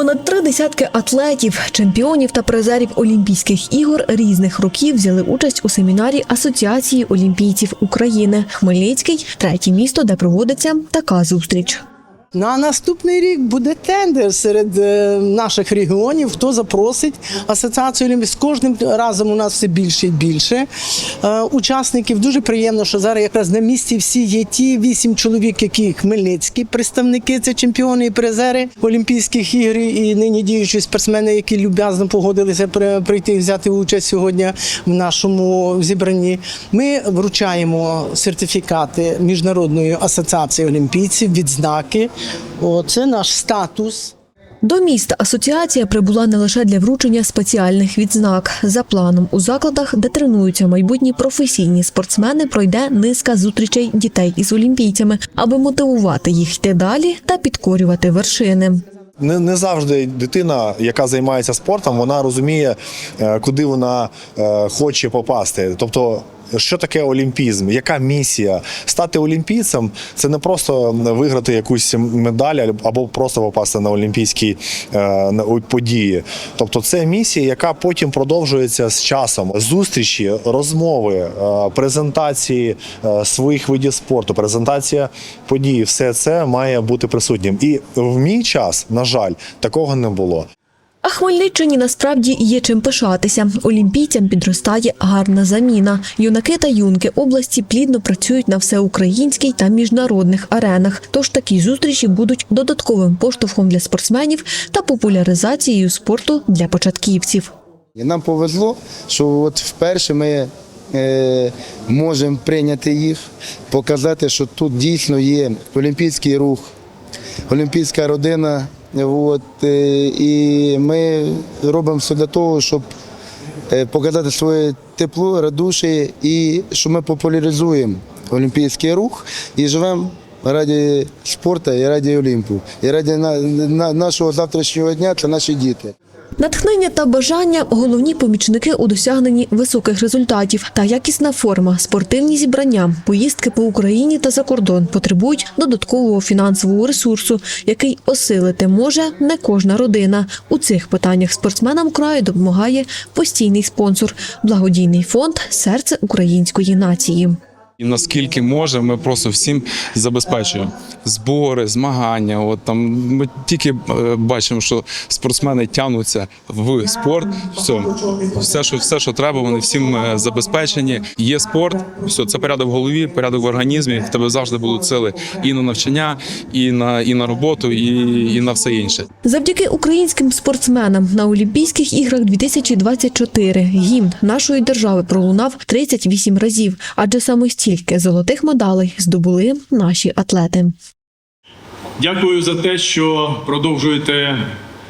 Понад три десятки атлетів, чемпіонів та призерів Олімпійських ігор різних років взяли участь у семінарі Асоціації олімпійців України. Хмельницький третє місто, де проводиться така зустріч. На наступний рік буде тендер серед е, наших регіонів. Хто запросить асоціацію Олімпії. З кожним разом у нас все більше і більше е, учасників. Дуже приємно, що зараз якраз на місці всі є ті вісім чоловік, які хмельницькі представники, це чемпіони і призери Олімпійських ігор і нині діючі спортсмени, які люб'язно погодилися при- прийти і взяти участь сьогодні в нашому зібранні. Ми вручаємо сертифікати Міжнародної асоціації олімпійців, відзнаки. Це наш статус. До міста асоціація прибула не лише для вручення спеціальних відзнак. За планом у закладах, де тренуються майбутні професійні спортсмени, пройде низка зустрічей дітей із олімпійцями, аби мотивувати їх йти далі та підкорювати вершини. Не, не завжди дитина, яка займається спортом, вона розуміє, е, куди вона е, хоче попасти. Тобто, що таке олімпізм? Яка місія? Стати олімпійцем це не просто виграти якусь медаль або просто попасти на олімпійські е, події. Тобто, це місія, яка потім продовжується з часом. Зустрічі, розмови, е, презентації е, своїх видів спорту, презентація подій, все це має бути присутнім. І в мій час, на жаль, такого не було. А Хмельниччині насправді є чим пишатися. Олімпійцям підростає гарна заміна. Юнаки та юнки області плідно працюють на всеукраїнській та міжнародних аренах. Тож такі зустрічі будуть додатковим поштовхом для спортсменів та популяризацією спорту для початківців. Нам повезло, що от вперше ми е, можемо прийняти їх, показати, що тут дійсно є олімпійський рух, олімпійська родина. От, е, і ми робимо все для того, щоб е, показати своє тепло, радуші і що ми популяризуємо олімпійський рух і живемо раді спорту і раді Олімпу. І раді на, на, нашого завтрашнього дня це наші діти. Натхнення та бажання головні помічники у досягненні високих результатів та якісна форма, спортивні зібрання, поїздки по Україні та за кордон потребують додаткового фінансового ресурсу, який осилити може не кожна родина. У цих питаннях спортсменам краю допомагає постійний спонсор благодійний фонд Серце української нації. І наскільки може, ми просто всім забезпечуємо збори, змагання. От там ми тільки е, бачимо, що спортсмени тягнуться в спорт. Все, все, що все, що треба, вони всім е, забезпечені. Є спорт, все це порядок в голові, порядок в організмі. В тебе завжди будуть сили і на навчання, і на і на роботу, і, і на все інше. Завдяки українським спортсменам на Олімпійських іграх 2024 гімн нашої держави пролунав 38 разів, адже саме стільки золотих медалей здобули наші атлети. Дякую за те, що продовжуєте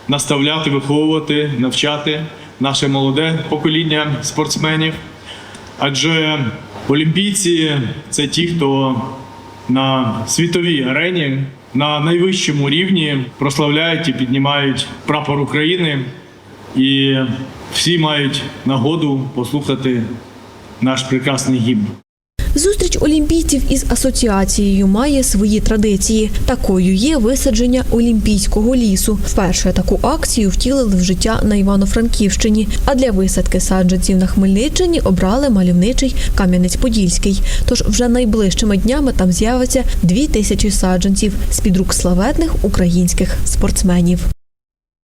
наставляти, виховувати, навчати наше молоде покоління спортсменів. Адже олімпійці це ті, хто на світовій арені на найвищому рівні прославляють і піднімають прапор України. І всі мають нагоду послухати наш прекрасний гімн. Зустріч олімпійців із асоціацією має свої традиції. Такою є висадження олімпійського лісу. Вперше таку акцію втілили в життя на Івано-Франківщині. А для висадки саджанців на Хмельниччині обрали мальовничий Кам'янець-Подільський. Тож вже найближчими днями там з'явиться дві тисячі саджанців з під рук славетних українських спортсменів.